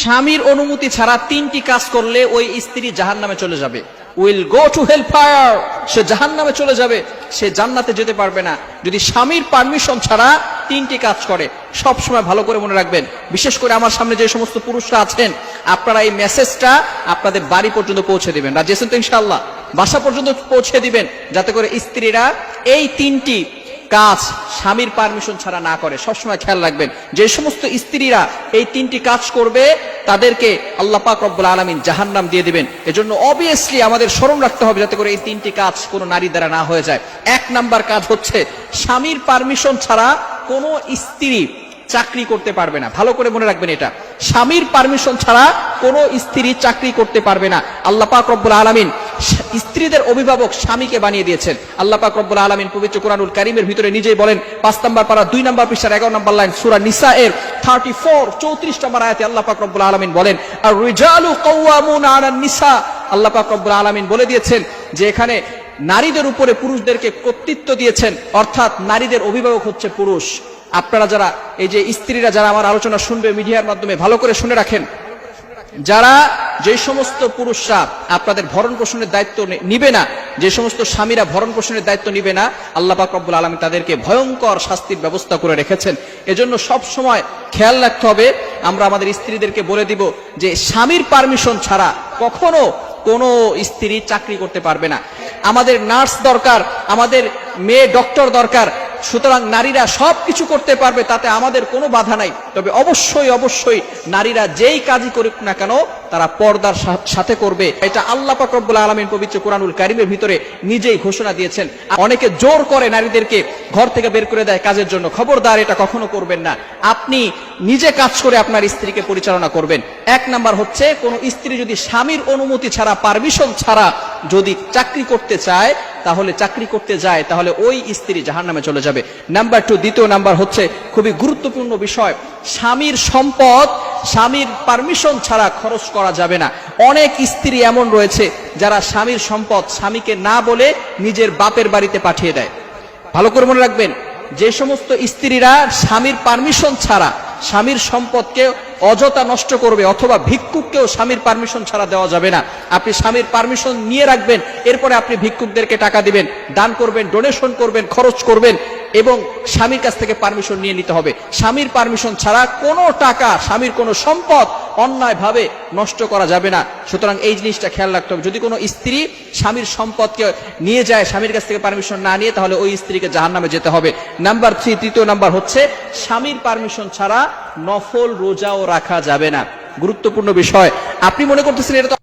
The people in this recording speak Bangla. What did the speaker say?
স্বামীর অনুমতি ছাড়া তিনটি কাজ করলে ওই স্ত্রী জাহান নামে চলে যাবে। Will go to hell fire সে জাহান নামে চলে যাবে। সে জান্নাতে যেতে পারবে না। যদি স্বামীর পারমিশন ছাড়া তিনটি কাজ করে, সব সময় ভালো করে মনে রাখবেন। বিশেষ করে আমার সামনে যে সমস্ত পুরুষরা আছেন, আপনারা এই মেসেজটা আপনাদের বাড়ি পর্যন্ত পৌঁছে দিবেন। রাজি আছেন তো ইনশাআল্লাহ? বাসা পর্যন্ত পৌঁছে দিবেন, যাতে করে স্ত্রীরা এই তিনটি কাজ স্বামীর পারমিশন ছাড়া না করে। সবসময় খেয়াল রাখবেন, যে সমস্ত স্ত্রীরা এই তিনটি কাজ করবে, তাদেরকে আল্লাহ পাক রব্বুল আলমিন জাহান্নাম দিয়ে দিবেন। এজন্য অবভিয়াসলি আমাদের স্মরণ রাখতে হবে যাতে করে এই তিনটি কাজ কোনো নারী দ্বারা না হয়ে যায়। এক নাম্বার কাজ হচ্ছে, স্বামীর পারমিশন ছাড়া কোনো স্ত্রী চাকরি করতে পারবে না। ভালো করে মনে রাখবেন এটা। স্বামীর পারমিশন ছাড়া কোনো স্ত্রী চাকরি করতে পারবে না। আল্লাহ পাক রব্বুল আলমিন স্ত্রীদের অভিভাবক স্বামীকে বানিয়ে দিয়েছেন। আল্লাহ পাক রব্বুল আলমিন পবিত্র কোরআনুল কারিমের ভিতরে নিজেই বলেন, পাঁচ নম্বর পারা, দুই নম্বর পৃষ্ঠার এগারো নম্বর লাইন সুরা নিসা এর থার্টি ফোর চৌত্রিশ নম্বর আয়াতে আল্লাহ পাক রব্বুল আলমিন বলেন আর রিজালু কওয়ামুন আলান নিসা। আল্লাহ পাক রব্বুল আলমিন বলে দিয়েছেন যে এখানে নারীদের উপরে পুরুষদেরকে কর্তৃত্ব দিয়েছেন, অর্থাৎ নারীদের অভিভাবক হচ্ছে পুরুষ। আপনারা যারা, এই যে স্ত্রীরা যারা আমার আলোচনা শুনবে মিডিয়ার মাধ্যমে, ভালো করে শুনে রাখেন। যারা যে সমস্ত পুরুষরা আপনাদের ভরণ পোষণের দায়িত্ব নিবে না, যে সমস্ত স্বামীরা ভরণ পোষণের দায়িত্ব নিবে না, আল্লাহ পাক রব্বুল আলমী তাদেরকে ভয়ঙ্কর শাস্তির ব্যবস্থা করে রেখেছেন। এজন্য সব সময় খেয়াল রাখতে হবে, আমরা আমাদের স্ত্রীদেরকে বলে দিব যে স্বামীর পারমিশন ছাড়া কখনো কোনো স্ত্রী চাকরি করতে পারবে না। আমাদের নার্স দরকার, আমাদের মেয়ে ডক্টর দরকার সুতরাং নারীরা সব কিছু করতে পারবে, তাতে আমাদের কোনো বাধা নাই। তবে অবশ্যই অবশ্যই নারীরা যেই কাজই করুক না কেন, তারা পর্দার সাথে করবে। এটা আল্লাহ পাক রব্বুল আলমিন পবিত্র কোরআনুল কারিমের ভিতরে নিজেই ঘোষণা দিয়েছেন। অনেকে জোর করে নারীদেরকে ঘর থেকে বের করে দেয় কাজের জন্য। খবরদার, এটা কখনো করবেন না। আপনি নিজে কাজ করে আপনার স্ত্রীকে পরিচালনা করবেন। এক নাম্বার হচ্ছে, কোনো স্ত্রী যদি স্বামীর অনুমতি ছাড়া, পারমিশন ছাড়া যদি চাকরি করতে চায় তাহলে চাকরি করতে যায়, তাহলে ওই স্ত্রী জাহান নামে চলে যাবে। নাম্বার টু দ্বিতীয় নাম্বার হচ্ছে খুবই গুরুত্বপূর্ণ বিষয়, স্বামীর সম্পদ, স্বামীর পারমিশন ছাড়া খরচ করা যাবে না। অনেক স্ত্রী এমন রয়েছে যারা স্বামীর সম্পদ স্বামীকে না বলে নিজের বাপের বাড়িতে পাঠিয়ে দেয়। ভালো করে মনে রাখবেন, যে সমস্ত স্ত্রীরা স্বামীর পারমিশন ছাড়া স্বামীর সম্পদকে অযথা নষ্ট করবে অথবা ভিক্ষুককেও স্বামীর পারমিশন ছাড়া দেওয়া যাবে না। আপনি স্বামীর পারমিশন নিয়ে রাখবেন, এরপরে আপনি ভিক্ষুকদেরকে টাকা দিবেন, দান করবেন ডোনেশন করবেন, খরচ করবেন এবং স্বামীর কাছ থেকে পারমিশন নিয়ে নিতে হবে। স্বামীর পারমিশন ছাড়া কোনো টাকা, স্বামীর কোনো সম্পদ অন্যায়ভাবে নষ্ট করা যাবে না। সুতরাং এই জিনিসটা খেয়াল রাখতে হবে। যদি কোনো স্ত্রী স্বামীর সম্পদকে নিয়ে যায়, স্বামীর কাছ থেকে পারমিশন না নিয়ে, তাহলে ওই স্ত্রীকে জাহান নামে যেতে হবে। নাম্বার থ্রি তৃতীয় নাম্বার হচ্ছে, স্বামীর পারমিশন ছাড়া নফল রোজাও রাখা যাবে না। গুরুত্বপূর্ণ বিষয়। আপনি মনে করতেছেন এটা তো